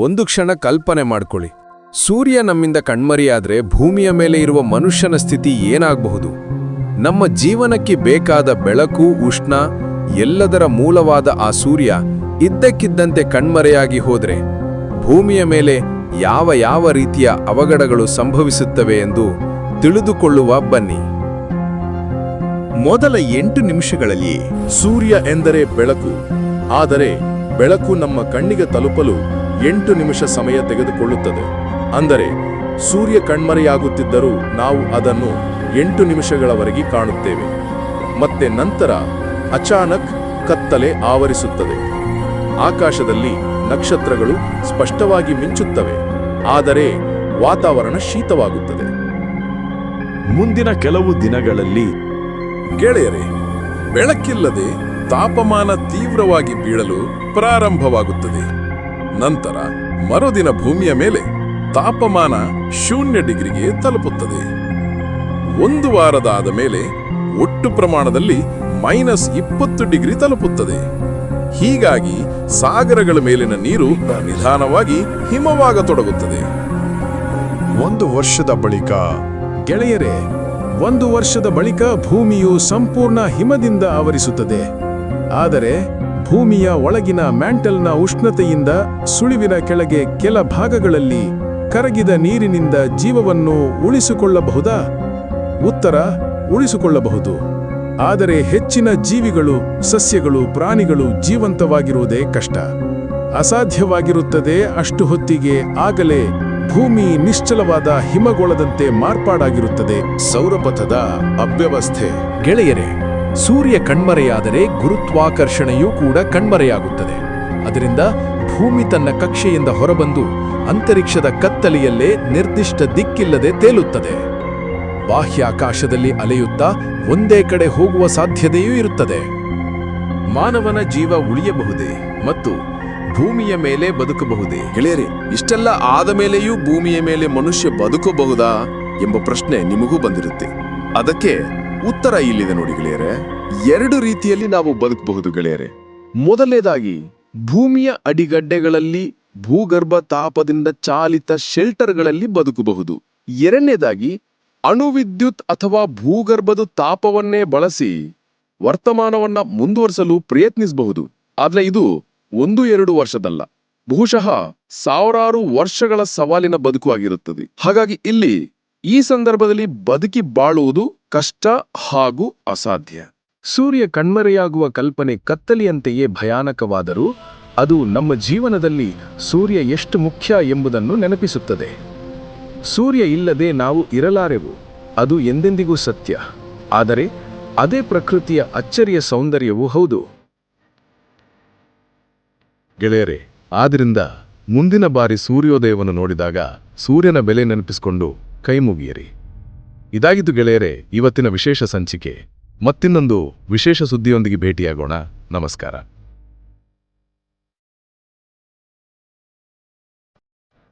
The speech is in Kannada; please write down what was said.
ಒಂದು ಕ್ಷಣ ಕಲ್ಪನೆ ಮಾಡ್ಕೊಳ್ಳಿ. ಸೂರ್ಯ ನಮ್ಮಿಂದ ಕಣ್ಮರಿಯಾದ್ರೆ ಭೂಮಿಯ ಮೇಲೆ ಇರುವ ಮನುಷ್ಯನ ಸ್ಥಿತಿ ಏನಾಗಬಹುದು? ನಮ್ಮ ಜೀವನಕ್ಕೆ ಬೇಕಾದ ಬೆಳಕು, ಉಷ್ಣ, ಎಲ್ಲದರ ಮೂಲವಾದ ಆ ಸೂರ್ಯ ಇದ್ದಕ್ಕಿದ್ದಂತೆ ಕಣ್ಮರೆಯಾಗಿ ಹೋದರೆ ಭೂಮಿಯ ಮೇಲೆ ಯಾವ ಯಾವ ರೀತಿಯ ಅವಘಡಗಳು ಸಂಭವಿಸುತ್ತವೆ ಎಂದು ತಿಳಿದುಕೊಳ್ಳುವ ಬನ್ನಿ. ಮೊದಲ ಎಂಟು ನಿಮಿಷಗಳಲ್ಲಿ ಸೂರ್ಯ ಎಂದರೆ ಬೆಳಕು. ಆದರೆ ಬೆಳಕು ನಮ್ಮ ಕಣ್ಣಿಗೆ ತಲುಪಲು ಎಂಟು ನಿಮಿಷ ಸಮಯ ತೆಗೆದುಕೊಳ್ಳುತ್ತದೆ. ಅಂದರೆ ಸೂರ್ಯ ಕಣ್ಮರೆಯಾಗುತ್ತಿದ್ದರೂ ನಾವು ಅದನ್ನು ಎಂಟು ನಿಮಿಷಗಳವರೆಗೆ ಕಾಣುತ್ತೇವೆ. ಮತ್ತೆ ನಂತರ ಅಚಾನಕ್ ಕತ್ತಲೆ ಆವರಿಸುತ್ತದೆ. ಆಕಾಶದಲ್ಲಿ ನಕ್ಷತ್ರಗಳು ಸ್ಪಷ್ಟವಾಗಿ ಮಿಂಚುತ್ತವೆ. ಆದರೆ ವಾತಾವರಣ ಶೀತವಾಗುತ್ತದೆ. ಮುಂದಿನ ಕೆಲವು ದಿನಗಳಲ್ಲಿ ಗೆಳೆಯರೆ ಬೆಳಕಿಲ್ಲದೆ ತಾಪಮಾನ ತೀವ್ರವಾಗಿ ಬೀಳಲು ಪ್ರಾರಂಭವಾಗುತ್ತದೆ. ನಂತರ ಮರುದಿನ ಭೂಮಿಯ ಮೇಲೆ ತಾಪಮಾನ ಶೂನ್ಯ ಡಿಗ್ರಿಗೆ ತಲುಪುತ್ತದೆ. ಒಂದು ವಾರದಾದ ಮೇಲೆ ಒಟ್ಟು ಪ್ರಮಾಣದಲ್ಲಿ ಮೈನಸ್ ಇಪ್ಪತ್ತು ಡಿಗ್ರಿ ತಲುಪುತ್ತದೆ. ಹೀಗಾಗಿ ಸಾಗರಗಳ ಮೇಲಿನ ನೀರು ನಿಧಾನವಾಗಿ ಹಿಮವಾಗತೊಡಗುತ್ತದೆ. ಒಂದು ವರ್ಷದ ಬಳಿಕ ಗೆಳೆಯರೇ, ಒಂದು ವರ್ಷದ ಬಳಿಕ ಭೂಮಿಯು ಸಂಪೂರ್ಣ ಹಿಮದಿಂದ ಆವರಿಸುತ್ತದೆ. ಆದರೆ ಭೂಮಿಯ ಒಳಗಿನ ಮ್ಯಾಂಟಲ್ನ ಉಷ್ಣತೆಯಿಂದ ಸುಳಿವಿನ ಕೆಳಗೆ ಕೆಲ ಭಾಗಗಳಲ್ಲಿ ಕರಗಿದ ನೀರಿನಿಂದ ಜೀವವನ್ನು ಉಳಿಸಿಕೊಳ್ಳಬಹುದಾ? ಉತ್ತರ, ಉಳಿಸಿಕೊಳ್ಳಬಹುದು. ಆದರೆ ಹೆಚ್ಚಿನ ಜೀವಿಗಳು, ಸಸ್ಯಗಳು, ಪ್ರಾಣಿಗಳು ಜೀವಂತವಾಗಿರುವುದೇ ಕಷ್ಟ. ಅಸಾಧ್ಯವಾಗಿರುತ್ತದೆ ಅಷ್ಟು ಹೊತ್ತಿಗೆ ಆಗಲೇ ಭೂಮಿ ನಿಶ್ಚಲವಾದ ಹಿಮಗೋಳದಂತೆ ಮಾರ್ಪಾಡಾಗಿರುತ್ತದೆ. ಸೌರಪಥದ ಅವ್ಯವಸ್ಥೆ. ಗೆಳೆಯರೇ ಸೂರ್ಯ ಕಣ್ಮರೆಯಾದರೆ ಗುರುತ್ವಾಕರ್ಷಣೆಯೂ ಕೂಡ ಕಣ್ಮರೆಯಾಗುತ್ತದೆ. ಅದರಿಂದ ಭೂಮಿ ತನ್ನ ಕಕ್ಷೆಯಿಂದ ಹೊರಬಂದು ಅಂತರಿಕ್ಷದ ಕತ್ತಲೆಯಲ್ಲೇ ನಿರ್ದಿಷ್ಟ ದಿಕ್ಕಿಲ್ಲದೆ ತೇಲುತ್ತದೆ. ಬಾಹ್ಯಾಕಾಶದಲ್ಲಿ ಅಲೆಯುತ್ತಾ ಒಂದೇ ಕಡೆ ಹೋಗುವ ಸಾಧ್ಯತೆಯೂ ಇರುತ್ತದೆ. ಮಾನವನ ಜೀವ ಉಳಿಯಬಹುದೇ ಮತ್ತು ಭೂಮಿಯ ಮೇಲೆ ಬದುಕಬಹುದೇ? ಗೆಳೆಯರೆ, ಇಷ್ಟೆಲ್ಲ ಆದ ಮೇಲೆಯೂ ಭೂಮಿಯ ಮೇಲೆ ಮನುಷ್ಯ ಬದುಕಬಹುದಾ ಎಂಬ ಪ್ರಶ್ನೆ ನಿಮಗೂ ಬಂದಿರುತ್ತೆ. ಅದಕ್ಕೆ ಉತ್ತರ ಇಲ್ಲಿದೆ ನೋಡಿ ಗೆಳೆಯರೆ. ಎರಡು ರೀತಿಯಲ್ಲಿ ನಾವು ಬದುಕಬಹುದು ಗೆಳೆಯರೆ. ಮೊದಲನೇದಾಗಿ, ಭೂಮಿಯ ಅಡಿಗಡ್ಡೆಗಳಲ್ಲಿ ಭೂಗರ್ಭ ತಾಪದಿಂದ ಚಾಲಿತ ಶೆಲ್ಟರ್ಗಳಲ್ಲಿ ಬದುಕಬಹುದು. ಎರಡನೇದಾಗಿ, ಅಣುವಿದ್ಯುತ್ ಅಥವಾ ಭೂಗರ್ಭದ ತಾಪವನ್ನೇ ಬಳಸಿ ವರ್ತಮಾನವನ್ನ ಮುಂದುವರಿಸಲು ಪ್ರಯತ್ನಿಸಬಹುದು. ಆದ್ರೆ ಇದು ಒಂದು ಎರಡು ವರ್ಷದಲ್ಲ. ಬಹುಶಃ ಸಾವಿರಾರು ವರ್ಷಗಳ ಸವಾಲಿನ ಬದುಕು ಆಗಿರುತ್ತದೆ. ಹಾಗಾಗಿ ಇಲ್ಲಿ ಈ ಸಂದರ್ಭದಲ್ಲಿ ಬದುಕಿ ಬಾಳುವುದು ಕಷ್ಟ ಹಾಗೂ ಅಸಾಧ್ಯ. ಸೂರ್ಯ ಕಣ್ಮರೆಯಾಗುವ ಕಲ್ಪನೆ ಕತ್ತಲೆಯಂತೆಯೇ ಭಯಾನಕವಾದರೂ ಅದು ನಮ್ಮ ಜೀವನದಲ್ಲಿ ಸೂರ್ಯ ಎಷ್ಟು ಮುಖ್ಯ ಎಂಬುದನ್ನು ನೆನಪಿಸುತ್ತದೆ. ಸೂರ್ಯ ಇಲ್ಲದೆ ನಾವು ಇರಲಾರೆವು, ಅದು ಎಂದೆಂದಿಗೂ ಸತ್ಯ. ಆದರೆ ಅದೇ ಪ್ರಕೃತಿಯ ಅಚ್ಚರಿಯ ಸೌಂದರ್ಯವೂ ಹೌದು. ಗೆಳೆಯರೆ ಆದ್ದರಿಂದ ಮುಂದಿನ ಬಾರಿ ಸೂರ್ಯೋದಯವನ್ನು ನೋಡಿದಾಗ ಸೂರ್ಯನ ಬೆಲೆ ನೆನಪಿಸಿಕೊಂಡು ಕೈ ಮುಗಿಯಿರಿ ಇದಾಗಿದ್ದು ಗೆಳೆಯರೆ ಇವತ್ತಿನ ವಿಶೇಷ ಸಂಚಿಕೆ. ಮತ್ತಿನ್ನೊಂದು ವಿಶೇಷ ಸುದ್ದಿಯೊಂದಿಗೆ ಭೇಟಿಯಾಗೋಣ. ನಮಸ್ಕಾರ.